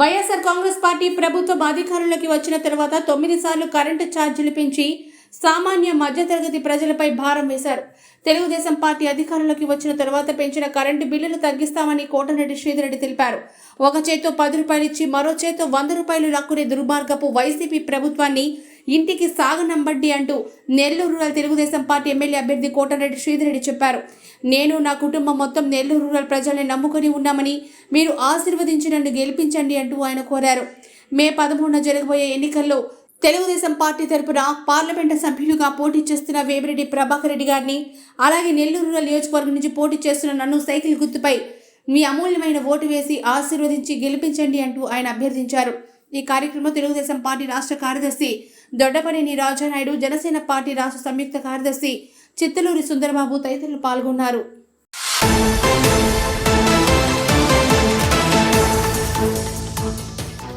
YSR Congress party ప్రభుత్వం అధికారంలోకి వచ్చిన తర్వాత తొమ్మిది సార్లు కరెంటు ఛార్జీలు పెంచి సామాన్య మధ్యతరగతి ప్రజలపై భారం వేశారు. తెలుగుదేశం పార్టీ అధికారంలోకి వచ్చిన తర్వాత పెంచిన కరెంటు బిల్లులు తగ్గిస్తామని కోటరెడ్డి శ్రీధరెడ్డి తెలిపారు. ఒక చేత్తో పది రూపాయలు ఇచ్చి మరో చేత్తో వంద రూపాయలు లాక్కునే దుర్మార్గపు వైసీపీ ప్రభుత్వాన్ని ఇంటికి సాగనంబడ్డి అంటూ Nellore rural Telugu Desam party MLA అభ్యర్థి కోటరెడ్డి శ్రీధరెడ్డి చెప్పారు. నేను నా కుటుంబం మొత్తం నెల్లూరు రూరల్ ప్రజల్ని నమ్ముకొని ఉన్నామని మీరు ఆశీర్వదించి నన్ను గెలిపించండి అంటూ ఆయన కోరారు. మే పదమూడున జరగబోయే ఎన్నికల్లో తెలుగుదేశం పార్టీ తరపున పార్లమెంటు సభ్యులుగా పోటీ చేస్తున్న వేమిరెడ్డి ప్రభాకర్ రెడ్డి గారిని అలాగే నెల్లూరు రూరల్ నియోజకవర్గం నుంచి పోటీ చేస్తున్న నన్ను సైకిల్ గుర్తుపై మీ అమూల్యమైన ఓటు వేసి ఆశీర్వదించి గెలిపించండి అంటూ ఆయన అభ్యర్థించారు. ఈ కార్యక్రమంలో తెలుగుదేశం పార్టీ రాష్ట్ర కార్యదర్శి దొడ్డపనేని రాజానాయుడు జనసేన పార్టీ రాష్ట్ర సంయుక్త కార్యదర్శి చిత్తలూరి సుందరబాబు తదితరులు పాల్గొన్నారు.